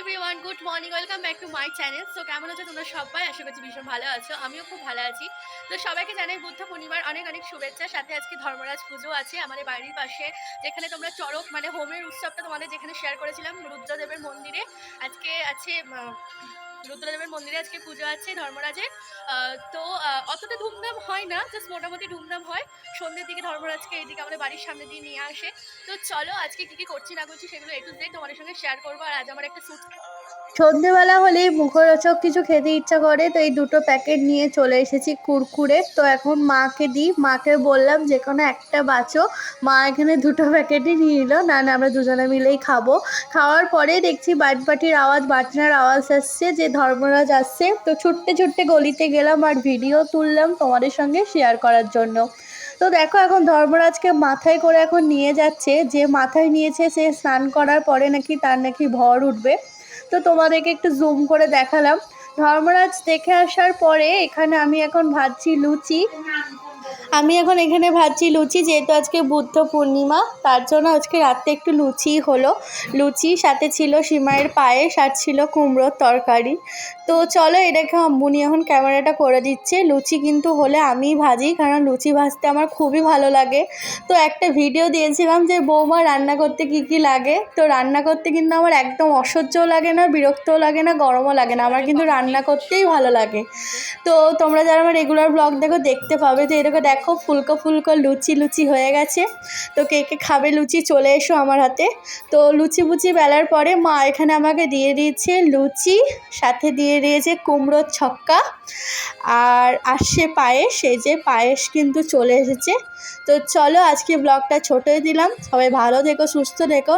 Everyone good morning welcome back to my channel so কেমন আছো তোমরা সবাই? আশা করছি ভীষণ ভালো আছো। আমিও খুব ভালো আছি। তো সবাইকে জানাই বুদ্ধ পূর্ণিমার অনেক অনেক শুভেচ্ছা। সাথে আজকে ধর্মরাজ পুজো আছে আমাদের বাড়ির পাশে, যেখানে তোমরা চড়ক মানে হোমের উৎসবটা তোমাদের যেখানে শেয়ার করেছিলাম, রুদ্রদেবের মন্দিরে। আজকে আছে রুদ্রদেবের মন্দিরে আজকে পুজো আছে ধর্মরাজের। তো অতটা ধুমধাম হয় না জাস্ট মোটামুটি ধুমধাম হয়। সন্ধ্যের দিকে ধর্মরাজকে এইদিকে আমাদের বাড়ির সামনে দিয়ে নিয়ে আসে। তো চলো আজকে কী কী করছি না করছি সেগুলো একটু দেখ তোমাদের সঙ্গে শেয়ার করব। আর আজ আমার একটা স্যুট সন্ধেবেলা হলেই মুখরোচক কিছু খেতে ইচ্ছা করে, তো এই দুটো প্যাকেট নিয়ে চলে এসেছি কুরকুরে। তো এখন মাকে দিই। মাকে বললাম, যে কোনো একটা বাঁচো। মা এখানে দুটো প্যাকেটই নিয়ে নিল না না, আমরা দুজনে মিলেই খাব। খাওয়ার পরে দেখছি বাটবাটির আওয়াজ, বাটনার আওয়াজ আসছে যে ধর্মরাজ আসছে। তো ছুটতে ছুটতে গলিতে গেলাম আর ভিডিও তুললাম তোমাদের সঙ্গে শেয়ার করার জন্য। তো দেখো এখন ধর্মরাজকে মাথায় করে এখন নিয়ে যাচ্ছে। যে মাথায় নিয়েছে সে স্নান করার পরে নাকি তার নাকি ভর উঠবে। তো তোমাদেরকে একটু জুম করে দেখালাম। ধর্মরাজ দেখে আসার পরে এখানে আমি এখন ভাজছি লুচি। আমি এখন এখানে ভাজছি লুচি, যেহেতু আজকে বুদ্ধ পূর্ণিমা, তার জন্য আজকে রাতে একটু লুচি হলো। লুচি, সাথে ছিল সিমাইয়ের পায়েস আর ছিল কুমড়োর তরকারি। তো চলো এটাকে আম্বুনি এখন ক্যামেরাটা করে দিচ্ছে। লুচি কিন্তু হলে আমিই ভাজি, কারণ লুচি ভাজতে আমার খুবই ভালো লাগে। তো একটা ভিডিও দিয়েছিলাম যে বৌমা রান্না করতে কি কি লাগে। তো রান্না করতে কিন্তু আমার একদম অসহ্যও লাগে না, বিরক্তও লাগে না, গরমও লাগে না। আমার কিন্তু রান্না করতেই ভালো লাগে। তো তোমরা যারা আমার রেগুলার ব্লগ দেখো, দেখতে পাবে তো এরকম দেখো ফুলকো ফুলকো লুচি লুচি হয়ে গেছে। তো কে কে খাবে লুচি চলে এসো আমার হাতে। তো লুচি বুচি বেলার পরে মা এখানে আমাকে দিয়ে দিয়েছে লুচি, সাথে দিয়ে দিয়েছে কুমড়োর ছক্কা আর আসছে পায়েস, এই যে পায়েস কিন্তু চলে এসেছে। তো চলো আজকে ব্লগটা ছোটোই দিলাম। সবাই ভালো থেকো, সুস্থ থেকো।